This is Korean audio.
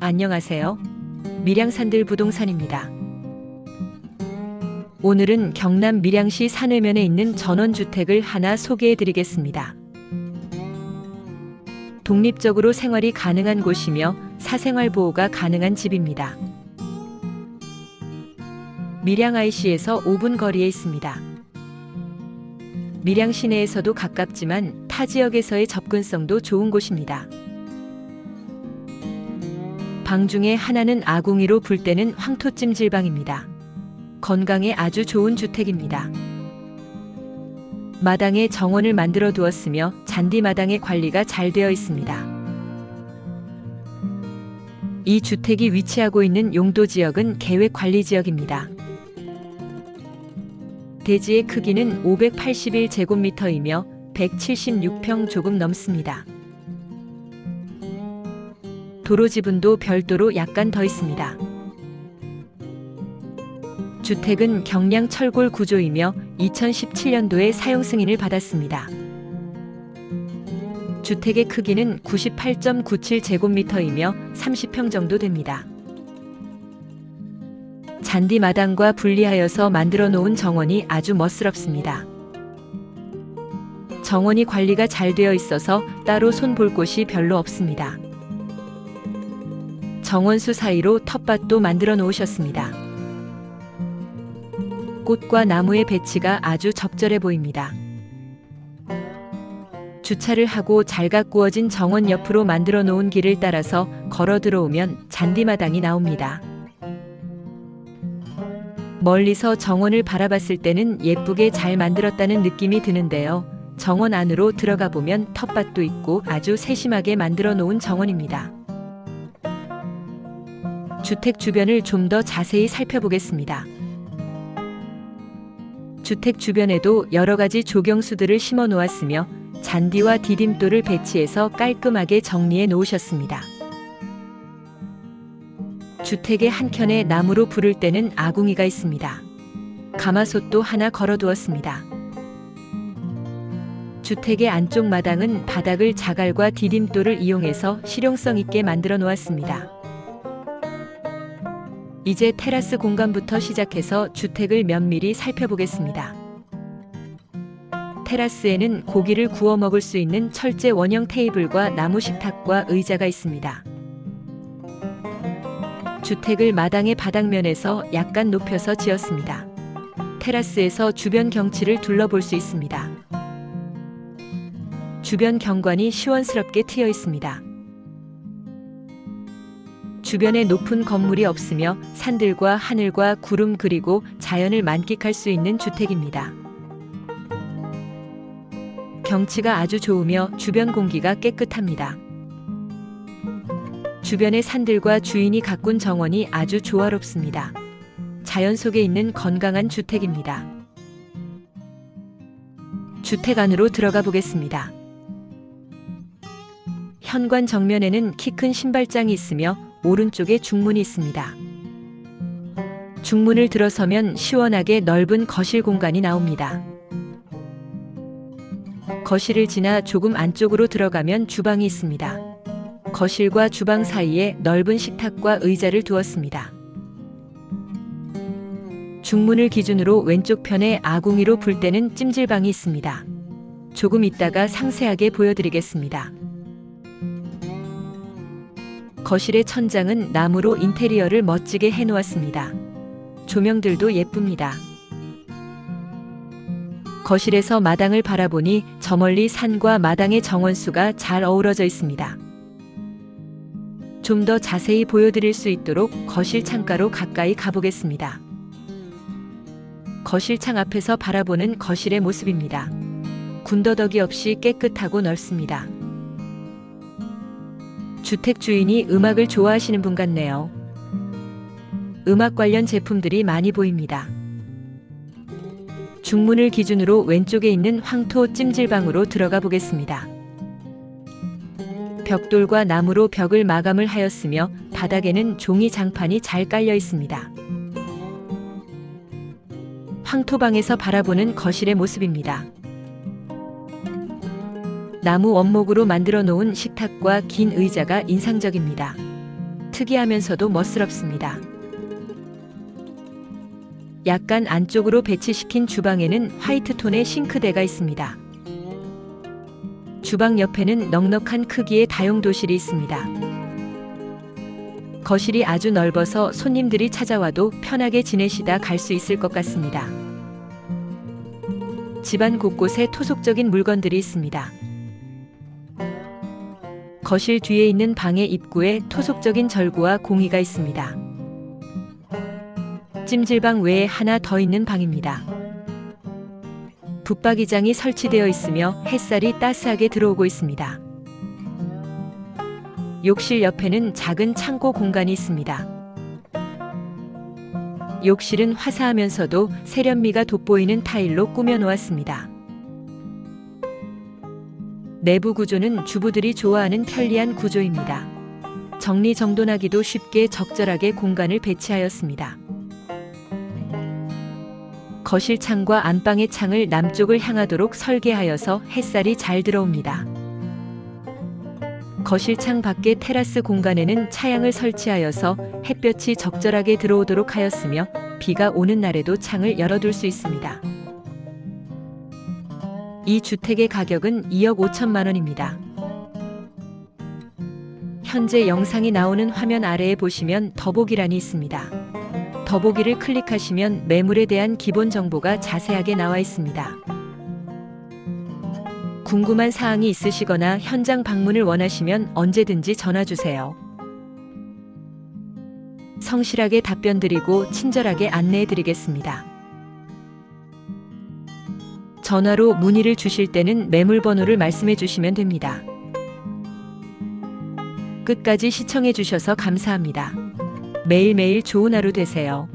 안녕하세요. 밀양산들 부동산입니다. 오늘은 경남 밀양시 산회면에 있는 전원주택을 하나 소개해 드리겠습니다. 독립적으로 생활이 가능한 곳이며 사생활 보호가 가능한 집입니다. 밀양 IC에서 5분 거리에 있습니다. 밀양 시내에서도 가깝지만 타 지역에서의 접근성도 좋은 곳입니다. 방 중에 하나는 아궁이로 불 때는 황토찜질방입니다. 건강에 아주 좋은 주택입니다. 마당에 정원을 만들어 두었으며 잔디 마당의 관리가 잘 되어 있습니다. 이 주택이 위치하고 있는 용도 지역은 계획 관리 지역입니다. 대지의 크기는 581제곱미터이며 176평 조금 넘습니다. 도로 지분도 별도로 약간 더 있습니다. 주택은 경량 철골 구조이며 2017년도에 사용 승인을 받았습니다. 주택의 크기는 98.97제곱미터이며 30평 정도 됩니다. 잔디 마당과 분리하여서 만들어 놓은 정원이 아주 멋스럽습니다. 정원이 관리가 잘 되어 있어서 따로 손볼 곳이 별로 없습니다. 정원수 사이로 텃밭도 만들어 놓으셨습니다. 꽃과 나무의 배치가 아주 적절해 보입니다. 주차를 하고 잘 가꾸어진 정원 옆으로 만들어 놓은 길을 따라서 걸어 들어오면 잔디마당이 나옵니다. 멀리서 정원을 바라봤을 때는 예쁘게 잘 만들었다는 느낌이 드는데요. 정원 안으로 들어가 보면 텃밭도 있고 아주 세심하게 만들어 놓은 정원입니다. 주택 주변을 좀 더 자세히 살펴보겠습니다. 주택 주변에도 여러 가지 조경수들을 심어 놓았으며 잔디와 디딤돌을 배치해서 깔끔하게 정리해 놓으셨습니다. 주택의 한켠에 나무로 불을 때는 아궁이가 있습니다. 가마솥도 하나 걸어 두었습니다. 주택의 안쪽 마당은 바닥을 자갈과 디딤돌을 이용해서 실용성 있게 만들어 놓았습니다. 이제 테라스 공간부터 시작해서 주택을 면밀히 살펴보겠습니다. 테라스에는 고기를 구워 먹을 수 있는 철제 원형 테이블과 나무 식탁과 의자가 있습니다. 주택을 마당의 바닥면에서 약간 높여서 지었습니다. 테라스에서 주변 경치를 둘러볼 수 있습니다. 주변 경관이 시원스럽게 트여 있습니다. 주변에 높은 건물이 없으며 산들과 하늘과 구름 그리고 자연을 만끽할 수 있는 주택입니다. 경치가 아주 좋으며 주변 공기가 깨끗합니다. 주변의 산들과 주인이 가꾼 정원이 아주 조화롭습니다. 자연 속에 있는 건강한 주택입니다. 주택 안으로 들어가 보겠습니다. 현관 정면에는 키 큰 신발장이 있으며 오른쪽에 중문이 있습니다. 중문을 들어서면 시원하게 넓은 거실 공간이 나옵니다. 거실을 지나 조금 안쪽으로 들어가면 주방이 있습니다. 거실과 주방 사이에 넓은 식탁과 의자를 두었습니다. 중문을 기준으로 왼쪽 편에 아궁이로 불 때는 찜질방이 있습니다. 조금 있다가 상세하게 보여드리겠습니다. 거실의 천장은 나무로 인테리어를 멋지게 해놓았습니다. 조명들도 예쁩니다. 거실에서 마당을 바라보니 저 멀리 산과 마당의 정원수가 잘 어우러져 있습니다. 좀 더 자세히 보여드릴 수 있도록 거실 창가로 가까이 가보겠습니다. 거실 창 앞에서 바라보는 거실의 모습입니다. 군더더기 없이 깨끗하고 넓습니다. 주택 주인이 음악을 좋아하시는 분 같네요. 음악 관련 제품들이 많이 보입니다. 중문을 기준으로 왼쪽에 있는 황토 찜질방으로 들어가 보겠습니다. 벽돌과 나무로 벽을 마감을 하였으며 바닥에는 종이 장판이 잘 깔려 있습니다. 황토방에서 바라보는 거실의 모습입니다. 나무 원목으로 만들어 놓은 식탁과 긴 의자가 인상적입니다. 특이하면서도 멋스럽습니다. 약간 안쪽으로 배치시킨 주방에는 화이트 톤의 싱크대가 있습니다. 주방 옆에는 넉넉한 크기의 다용도실이 있습니다. 거실이 아주 넓어서 손님들이 찾아와도 편하게 지내시다 갈 수 있을 것 같습니다. 집안 곳곳에 토속적인 물건들이 있습니다. 거실 뒤에 있는 방의 입구에 토속적인 절구와 공이가 있습니다. 찜질방 외에 하나 더 있는 방입니다. 붙박이장이 설치되어 있으며 햇살이 따스하게 들어오고 있습니다. 욕실 옆에는 작은 창고 공간이 있습니다. 욕실은 화사하면서도 세련미가 돋보이는 타일로 꾸며 놓았습니다. 내부 구조는 주부들이 좋아하는 편리한 구조입니다. 정리정돈하기도 쉽게 적절하게 공간을 배치하였습니다. 거실 창과 안방의 창을 남쪽을 향하도록 설계하여서 햇살이 잘 들어옵니다. 거실 창 밖의 테라스 공간에는 차양을 설치하여서 햇볕이 적절하게 들어오도록 하였으며 비가 오는 날에도 창을 열어둘 수 있습니다. 이 주택의 가격은 2억 5천만 원입니다. 현재 영상이 나오는 화면 아래에 보시면 더보기란이 있습니다. 더보기를 클릭하시면 매물에 대한 기본 정보가 자세하게 나와 있습니다. 궁금한 사항이 있으시거나 현장 방문을 원하시면 언제든지 전화 주세요. 성실하게 답변 드리고 친절하게 안내해 드리겠습니다. 전화로 문의를 주실 때는 매물 번호를 말씀해 주시면 됩니다. 끝까지 시청해 주셔서 감사합니다. 매일매일 좋은 하루 되세요.